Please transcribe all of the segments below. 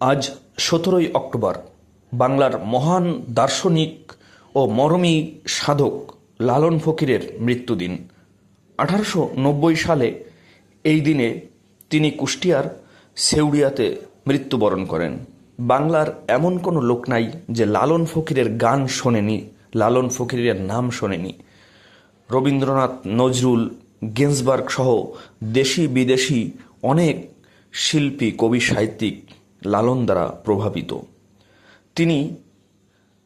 আজ সতেরোই অক্টোবর, বাংলার মহান দার্শনিক ও মরমী সাধক লালন ফকিরের মৃত্যুদিন। আঠারোশো নব্বই সালে এই দিনে তিনি কুষ্টিয়ার সেউড়িয়াতে মৃত্যুবরণ করেন। বাংলার এমন কোনো লোক নাই যে লালন ফকিরের গান শোনেনি, লালন ফকিরের নাম শোনেনি। রবীন্দ্রনাথ, নজরুল, গেন্সবার্গ সহ দেশি বিদেশি অনেক শিল্পী, কবি, সাহিত্যিক লালন দ্বারা প্রভাবিত। তিনি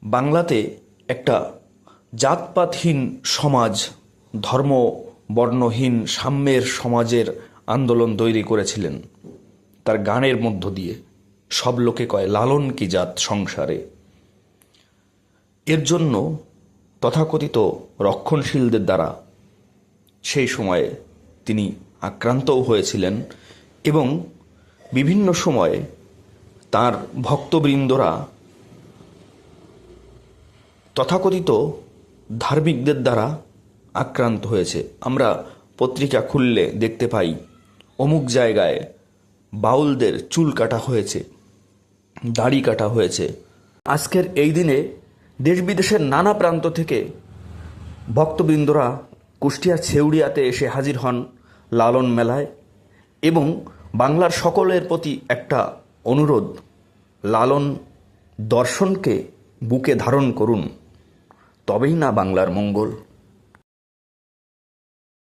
বাংলাতে একটা জাতপাতহীন সমাজ, ধর্ম বর্ণহীন সাম্যের সমাজের আন্দোলন তৈরি করেছিলেন। তার গানের মধ্য দিয়ে সব লোকে কয়, লালন কি জাত সংসারে? এর জন্য তথাকথিত রক্ষণশীলদের দ্বারা সেই সময়ে তিনি আক্রান্তও হয়েছিলেন এবং বিভিন্ন সময়ে তার ভক্তবৃন্দরা তথাকথিত ধার্মিকদের দ্বারা আক্রান্ত হয়েছে। আমরা পত্রিকা খুললে দেখতে পাই, অমুক জায়গায় বাউলদের চুল কাটা হয়েছে, দাড়ি কাটা হয়েছে। আজকের এই দিনে দেশ বিদেশের নানা প্রান্ত থেকে ভক্তবৃন্দরা কুষ্টিয়া ছেউড়িয়াতে এসে হাজির হন লালন মেলায় এবং বাংলার সকলের প্রতি একটা অনুরোধ লালন দর্শনকে বুকে ধারণ করুন তবেই না বাংলার মঙ্গল।